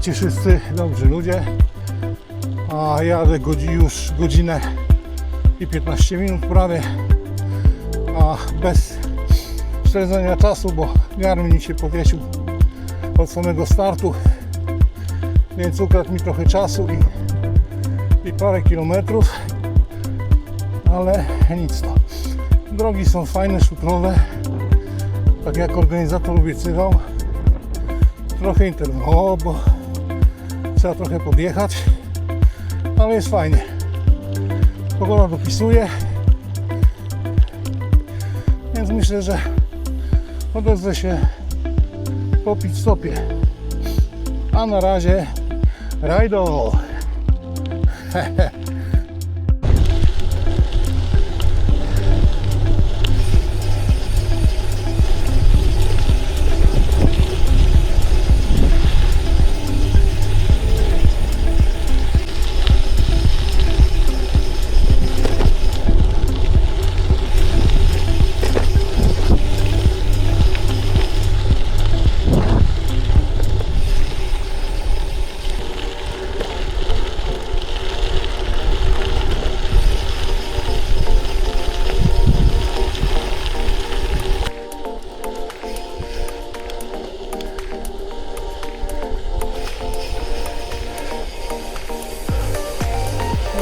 Witajcie wszyscy dobrzy ludzie. A jadę już godzinę i 15 minut prawie. A bez śledzenia czasu, bo garmin mi się powiesił od samego startu. Więc ukradł mi trochę czasu i, i parę kilometrów. Ale nic to. Drogi są fajne, szutrowe. Tak jak organizator obiecywał trochę interwało, bo trzeba trochę podjechać, ale jest fajnie. Pogoda dopisuje, więc myślę, że odezwę się po pit stopie. A na razie rajdo!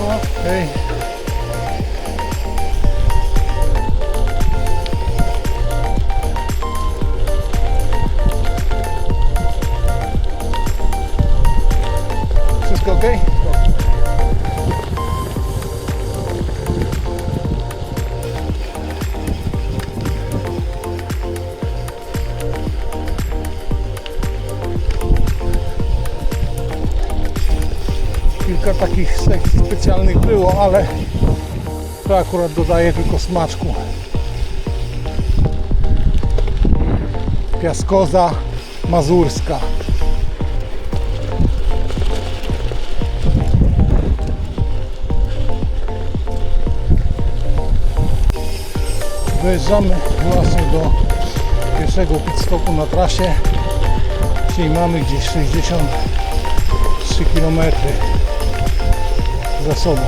Okay. Kilka takich sekcji specjalnych było, ale to akurat dodaje tylko smaczku. Piaskoza mazurska. Dojeżdżamy właśnie do pierwszego pit stopu na trasie. Dzisiaj mamy gdzieś 63 km za sobą.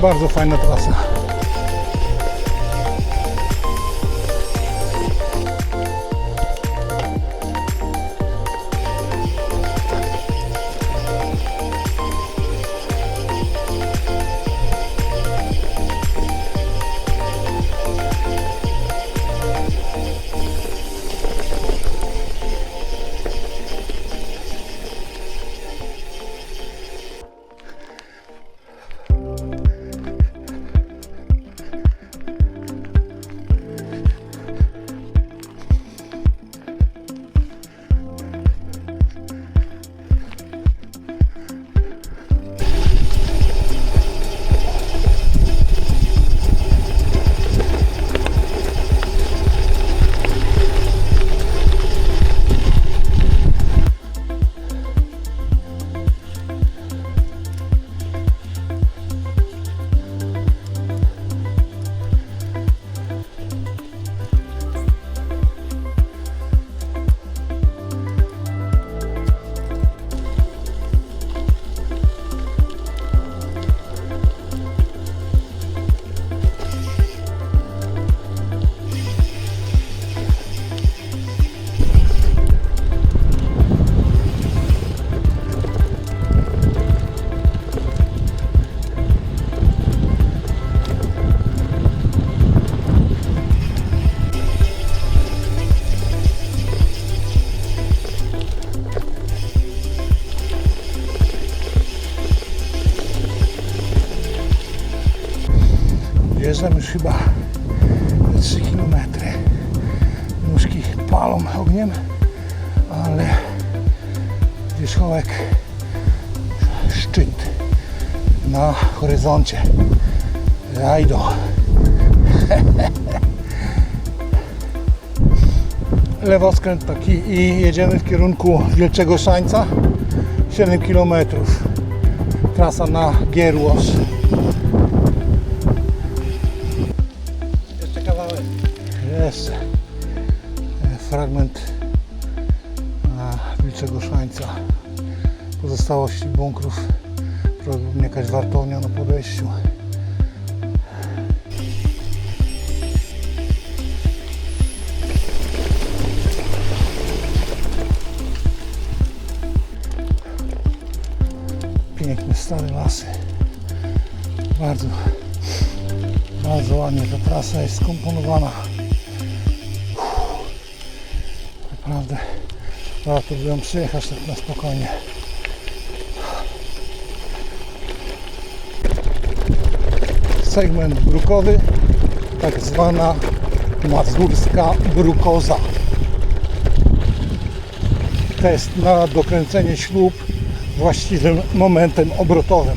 Bardzo fajna trasa. Wjeżdżam już chyba 3 km. Nóżki palą ogniem, ale wierzchołek szczyt na horyzoncie. Rajdo. Lewoskręt taki i jedziemy w kierunku Wielczego Szańca. 7 km. Trasa na Gierłos. Jeszcze e, fragment a, Wilczego Szańca. pozostałości bunkrów. Prawdopodobnie jakaś wartownia na podejściu. Piękne stare lasy. Bardzo, bardzo ładnie ta trasa jest skomponowana. Warto by ją przyjechać tak na spokojnie. Segment brukowy, tak zwana mazurska brukoza. Test na dokręcenie ślub właściwym momentem obrotowym.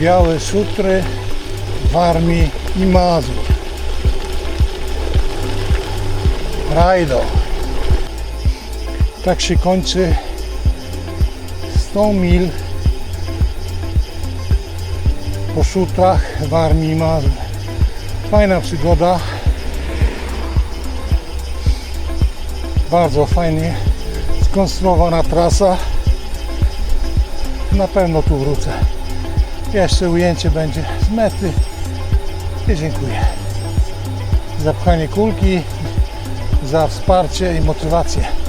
Białe szutry, Warmii i Mazur. Rajdo. Tak się kończy 100 mil po szutrach Warmii i Mazur. Fajna przygoda. Bardzo fajnie skonstruowana trasa. Na pewno tu wrócę. Jeszcze ujęcie będzie z mety. I dziękuję za pchanie kulki, za wsparcie i motywację.